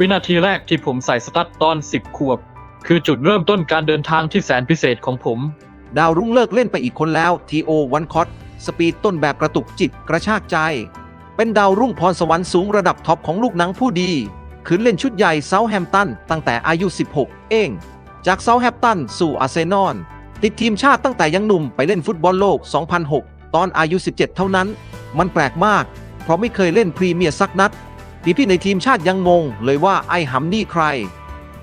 วินาทีแรกที่ผมใส่สตั๊ดตอน 10 ขวบ คือจุดเริ่มต้นการเดินทางที่แสนพิเศษของผม ดาวรุ่งเลิกเล่นไปอีกคนแล้วทีโอวันคอตสปีดต้นแบบกระตุกจิตกระชากใจ เป็นดาวรุ่งพรสวรรค์สูงระดับท็อปของลูกหนังผู้ดีคืนเล่นชุดใหญ่เซาแฮมตันตั้งแต่อายุ 16 เอง จากเซาแฮมตันสู่อาร์เซนอลติดทีมชาติตั้งแต่ยังหนุ่มไปเล่นฟุตบอลโลก 2006 ตอนอายุ 17 เท่านั้น มันแปลกมาก เพราะไม่เคยเล่นพรีเมียร์สักนัด พี่ๆในทีมชาติยังงงเลยว่าไอ้หำนี่ใคร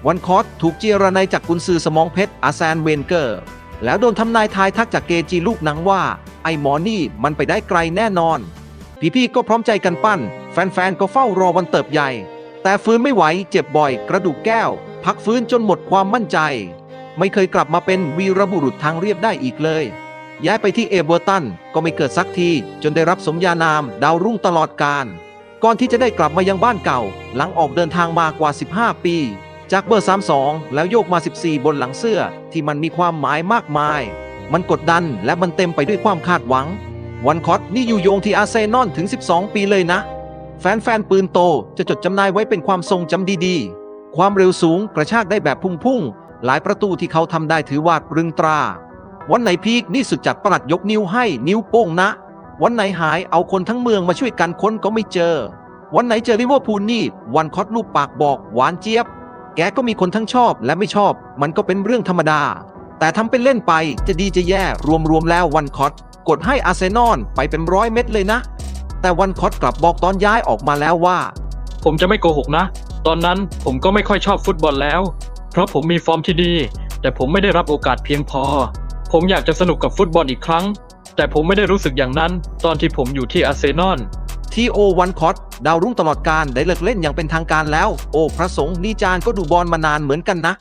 วันคอสถูกเจียรนายจากกุนซือสมองเพชรอาแซนเวนเกอร์ แล้วโดนทำนายทายทักจากเกจีลูกหนังว่า ไอ้หมอนี่มันไปได้ไกลแน่นอน พี่ๆก็พร้อมใจกันปั้น แฟนๆก็เฝ้ารอวันเติบใหญ่ แต่ฟื้นไม่ไหวเจ็บบ่อย กระดูกแก้ว พักฟื้นจนหมดความมั่นใจ ไม่เคยกลับมาเป็นวีรบุรุษทางเรียบได้อีกเลยย้ายไปที่เอเวอร์ตันก็ไม่เกิดสักที จนได้รับสมญานามดาวรุ่งตลอดกาล ก่อนที่จะได้กลับมายังบ้านเก่า หลังออกเดินทางมากว่า 15 ปี จากเบอร์ 32 แล้วโยกมา 14 บนหลังเสื้อ ที่มันมีความหมายมากมาย มันกดดันและมันเต็มไปด้วยความคาดหวัง วันคอตนี่อยู่โยงที่อาร์เซนอลถึง 12 ปีเลยนะ แฟนๆปืนโตจะจดจำนายไว้เป็นความทรงจำดีๆ ความเร็วสูงกระชากได้แบบพุ่งๆหลายประตูที่เขาทำได้ถือว่าตรึงตรา วันไหนพีคนี่สุดจัดประหลัดยกนิ้วให้นิ้วโป้งนะ วันไหนหายเอาคนทั้งเมืองมาช่วยกันค้นก็ไม่เจอ วันไหนเจอลิเวอร์พูลนี่ วันคอตลูกปากบอกหวานเจี๊ยบ แกก็มีคนทั้งชอบและไม่ชอบ มันก็เป็นเรื่องธรรมดา แต่ทำเป็นเล่นไปจะดีจะแย่รวมๆแล้ววันคอตกดให้อาร์เซนอลไปเป็นร้อยเม็ดเลยนะ แต่วันคอตกลับบอกตอนย้ายออกมาแล้วว่า ผมจะไม่โกหกนะ ตอนนั้นผมก็ไม่ค่อยชอบฟุตบอลแล้ว เพราะผมมีฟอร์มที่ดี แต่ผมไม่ได้รับโอกาสเพียงพอ ผมอยากจะสนุกกับฟุตบอลอีกครั้ง แต่ผมไม่ได้รู้สึกอย่างนั้น ตอนที่ผมอยู่ที่อาร์เซนอลทีโอวันคอตดาวรุ่งตลอดการได้เลิกเล่นอย่างเป็นทางการแล้ว โอ้ พระสงฆ์นีจานก็ดูบอลมานานเหมือนกันนะ